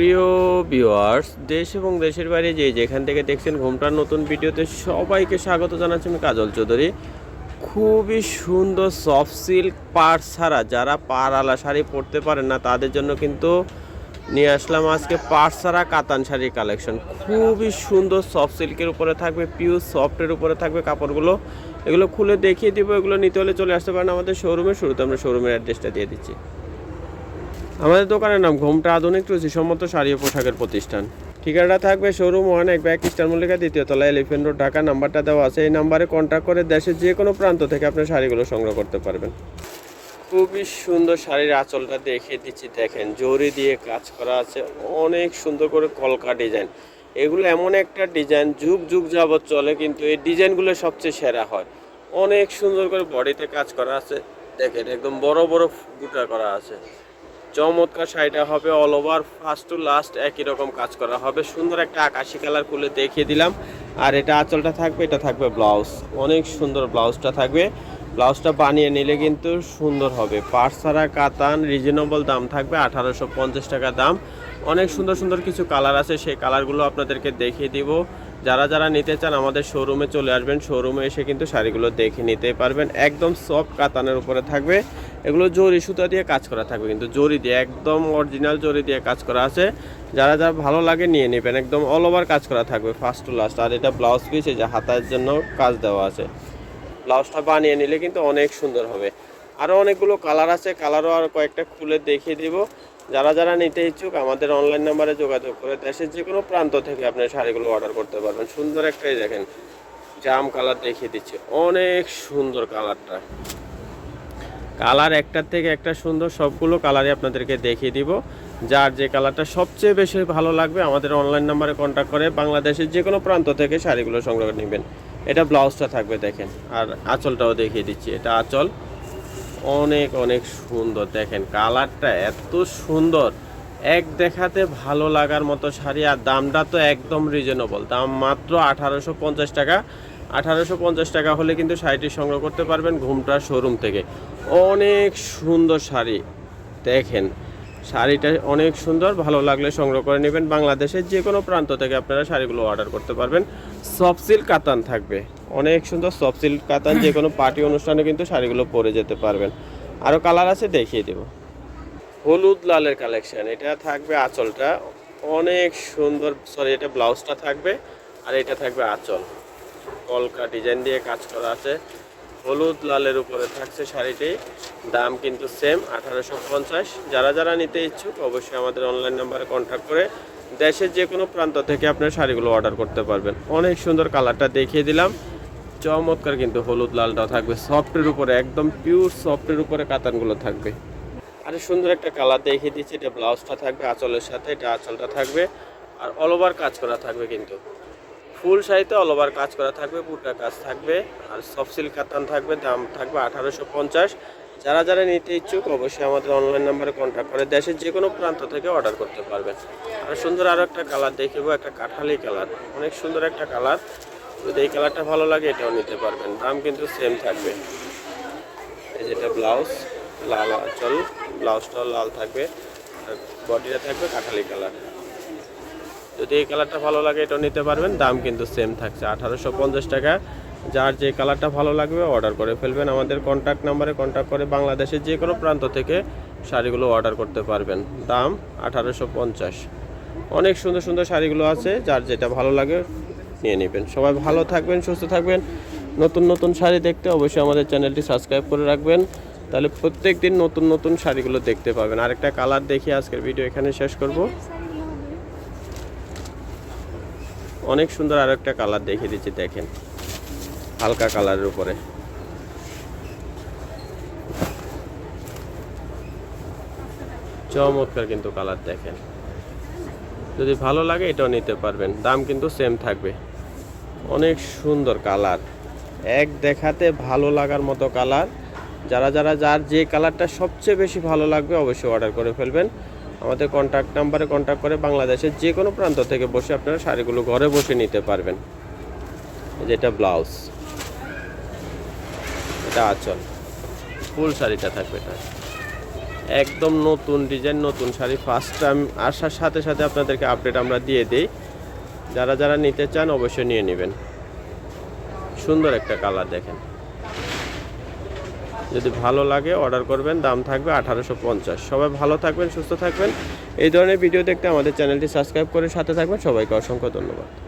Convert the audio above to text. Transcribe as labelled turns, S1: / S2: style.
S1: প্রিয় ভিউয়ার্স দেশ এবং দেশের বাইরে যে যেখান থেকে দেখছেন ঘুমটার নতুন ভিডিওতে সবাইকে স্বাগত জানাচ্ছি আমি কাজল চৌধুরী। খুবই সুন্দর সফট সিল্ক পাড় ছাড়া যারা পাড়ালা শাড়ি পরতে পারেন না, তাদের জন্য কিন্তু নিয়ে আসলাম আজকে পাড় ছাড়া কাতান শাড়ির কালেকশন খুবই সুন্দর সফট সিল্কের উপরে থাকবে পিওর সফটের উপরে থাকবে কাপড়গুলো। এগুলো খুলে দেখিয়ে দিব, এগুলো নিতে হলে চলে আসতে পারেন আমাদের শোরুমে শুরুতে আমরা শোরুমের অ্যাড্রেসটা দিয়ে দিচ্ছি। আমাদের দোকানের নাম ঘোমটা আধুনিক রুচি রুচিসম্মত শাড়ি ও পোশাকের প্রতিষ্ঠান। ঠিকানাটা থাকবে শোরুম ওয়ান, এক ব্যাগ ইস্টার মল্লিকা দ্বিতীয় তলা এলিফেন্ট রোড, ঢাকা, নাম্বারটা দেওয়া আছে। এই নাম্বারে কন্ট্যাক্ট করে দেশের যে কোনো প্রান্ত থেকে আপনার শাড়িগুলো সংগ্রহ করতে পারবেন। খুবই সুন্দর শাড়ির আঁচলটা দেখিয়ে দিচ্ছি, দেখেন, জরি দিয়ে কাজ করা আছে। অনেক সুন্দর করে কলকা ডিজাইন। এগুলো এমন একটা ডিজাইন, যুগ যুগ যাবত চলে, কিন্তু এই ডিজাইনগুলো সবচেয়ে সেরা হয়। অনেক সুন্দর করে বডিতে কাজ করা আছে। দেখেন, একদম বড় বড় বুটা করা আছে। চমৎকার শাড়িটা হবে all over first to last একই রকম কাজ করা হবে। সুন্দর একটা আকাশি কালার খুলে দেখিয়ে দিলাম। আর এটা আঁচলটা থাকবে, এটা থাকবে ব্লাউজ অনেক সুন্দর ব্লাউজটা থাকবে। ব্লাউজটা বানিয়ে নিলে কিন্তু সুন্দর হবে। পাট ছাড়া কাতান রিজনেবল দাম থাকবে, আঠারোশো পঞ্চাশ টাকা দাম। অনেক সুন্দর সুন্দর কিছু কালার আছে, সেই কালারগুলো আপনাদেরকে দেখিয়ে দিব। যারা যারা নিতে চান আমাদের শোরুমে চলে আসবেন। শোরুমে এসে কিন্তু শাড়িগুলো দেখে নিতে পারবেন। একদম সফট কাতানের উপরে থাকবে। এগুলো জরি সুতা দিয়ে কাজ করা থাকবে, কিন্তু জরি দিয়ে, একদম অরিজিনাল জরি দিয়ে কাজ করা আছে। যারা যারা ভালো লাগে নিয়ে নেবেন। একদম অল ওভার কাজ করা থাকবে ফার্স্ট টু লাস্ট আর এটা ব্লাউজ পিস এই যে হাতার জন্য কাজ দেওয়া আছে। ব্লাউজটা বানিয়ে নিলে কিন্তু অনেক সুন্দর হবে। আরও অনেকগুলো কালার আছে। কালারও আর কয়েকটা খুলে দেখিয়ে দিব। যারা যারা নিতে ইচ্ছুক, আমাদের অনলাইন নাম্বারে যোগাযোগ করে দেশের যে কোনো প্রান্ত থেকে আপনি শাড়িগুলো অর্ডার করতে পারবেন। সুন্দর একটাই দেখেন, জাম কালার দেখিয়ে দিচ্ছে। অনেক সুন্দর কালারটা কালার একটার থেকে একটা সুন্দর সবগুলো কালারই আপনাদেরকে দেখিয়ে দিব। যার যে কালারটা সবচেয়ে বেশি ভালো লাগবে, আমাদের অনলাইন নাম্বারে কন্ট্যাক্ট করে বাংলাদেশের যে কোনো প্রান্ত থেকে শাড়িগুলো সংগ্রহ নেবেন। এটা ব্লাউজটা থাকবে, দেখেন। আর আঁচলটাও দেখিয়ে দিচ্ছি। এটা আঁচল। অনেক অনেক সুন্দর। দেখেন, কালারটা এত সুন্দর। এক দেখাতে ভালো লাগার মতো শাড়ি, আর দামটা তো একদম রিজনেবল দাম মাত্র আঠারোশো পঞ্চাশ টাকা। আঠারোশো পঞ্চাশ টাকা হলে কিন্তু শাড়িটি সংগ্রহ করতে পারবেন ঘুমটা শোরুম থেকে। অনেক সুন্দর শাড়ি। দেখেন শাড়িটা অনেক সুন্দর, ভালো লাগলে সংগ্রহ করে নেবেন। বাংলাদেশের যে কোনো প্রান্ত থেকে আপনারা শাড়িগুলো অর্ডার করতে পারবেন। সফট সিল্ক কাতান থাকবে। অনেক সুন্দর সফট সিল্ক কাতান, যে কোনো পার্টি অনুষ্ঠানে কিন্তু শাড়িগুলো পরে যেতে পারবেন। আরও কালার আছে দেখিয়ে দেবো। হলুদ লালের কালেকশান এটা থাকবে আঁচলটা। অনেক সুন্দর সরি এটা ব্লাউজটা থাকবে, আর এটা থাকবে আঁচল। কলকা ডিজাইন দিয়ে কাজ করা আছে। হলুদ লালের উপরে থাকছে শাড়িটি। দাম কিন্তু সেম আঠারোশো পঞ্চাশ। যারা যারা নিতে ইচ্ছুক, অবশ্যই আমাদের অনলাইন নাম্বারে কন্ট্যাক্ট করে দেশের যে কোনো প্রান্ত থেকে আপনার শাড়িগুলো অর্ডার করতে পারবেন। অনেক সুন্দর কালারটা দেখিয়ে দিলাম। চমৎকার কিন্তু হলুদ লালটাও থাকবে। সফটের উপরে, একদম পিওর সফটের উপরে কাতানগুলো থাকবে। আরে সুন্দর একটা কালার দেখিয়ে দিচ্ছি। এটা ব্লাউজটা থাকবে, আঁচলের সাথে এটা আঁচলটা থাকবে। আর অল ওভার কাজ করা থাকবে কিন্তু। ফুল শাড়িতে অল ওভার কাজ করা থাকবে, পুরোটা কাজ থাকবে। আর সফট সিল্ক কাতান থাকবে, দাম থাকবে আঠারোশো পঞ্চাশ। যারা যারা নিতে ইচ্ছুক, অবশ্যই আমাদের অনলাইন নাম্বারে কন্ট্যাক্ট করে দেশের যে কোনো প্রান্ত থেকে অর্ডার করতে পারবেন। আর সুন্দর আরও একটা কালার দেখিব, একটা কাঁঠালি কালার অনেক সুন্দর একটা কালার যদি এই কালারটা ভালো লাগে, এটাও নিতে পারবেন। দাম কিন্তু সেম থাকবে। এই যেটা ব্লাউজ লাল আঁচল ব্লাউজটাও লাল থাকবে। আর বডিটা থাকবে কাঁঠালি কালার যদি এই কালারটা ভালো লাগে, এটাও নিতে পারবেন। দাম কিন্তু সেম থাকছে, আঠারোশো পঞ্চাশ টাকা। যার যে কালারটা ভালো লাগবে অর্ডার করে ফেলবেন। আমাদের কন্ট্যাক্ট নাম্বারে কন্ট্যাক্ট করে বাংলাদেশের যে কোনো প্রান্ত থেকে শাড়িগুলো অর্ডার করতে পারবেন। দাম আঠারোশো পঞ্চাশ। অনেক সুন্দর সুন্দর শাড়িগুলো আছে, যার যেটা ভালো লাগে নিয়ে নেবেন। সবাই ভালো থাকবেন, সুস্থ থাকবেন। নতুন নতুন শাড়ি দেখতে অবশ্যই আমাদের চ্যানেলটি সাবস্ক্রাইব করে রাখবেন। তাহলে প্রত্যেক দিন নতুন নতুন শাড়িগুলো দেখতে পাবেন। আরেকটা কালার দেখিয়ে আজকের ভিডিও এখানে শেষ করব। অনেক সুন্দর আর একটা কালার দেখিয়ে দিচ্ছি, দেখেন। হালকা কালারের উপরে। চমৎকার কিন্তু কালার, দেখেন। যদি ভালো লাগে এটাও নিতে পারবেন। দাম কিন্তু সেম থাকবে। অনেক সুন্দর কালার। এক দেখাতে ভালো লাগার মতো কালার। যারা যারা, যার যে কালারটা সবচেয়ে বেশি ভালো লাগবে অবশ্যই অর্ডার করে ফেলবেন। আমাদের কন্ট্যাক্ট নাম্বারে কন্ট্যাক্ট করে বাংলাদেশের যে কোনো প্রান্ত থেকে বসে আপনারা শাড়িগুলো ঘরে বসে নিতে পারবেন। এই যে এটা ব্লাউজ এটা আঁচল। ফুল শাড়িটা থাকবে এটা। একদম নতুন ডিজাইন নতুন শাড়ি। ফার্স্ট টাইম আসার সাথে সাথে আপনাদেরকে আপডেট আমরা দিয়ে দিই। যারা যারা নিতে চান অবশ্যই নিয়ে নেবেন। সুন্দর একটা কালার দেখেন। যদি ভালো লাগে অর্ডার করবেন। দাম থাকবে আঠারোশো পঞ্চাশ। সবাই ভালো থাকবেন, সুস্থ থাকবেন। এই ধরনের ভিডিও দেখতে আমাদের চ্যানেলটি সাবস্ক্রাইব করে সাথে থাকবেন। সবাইকে অসংখ্য ধন্যবাদ।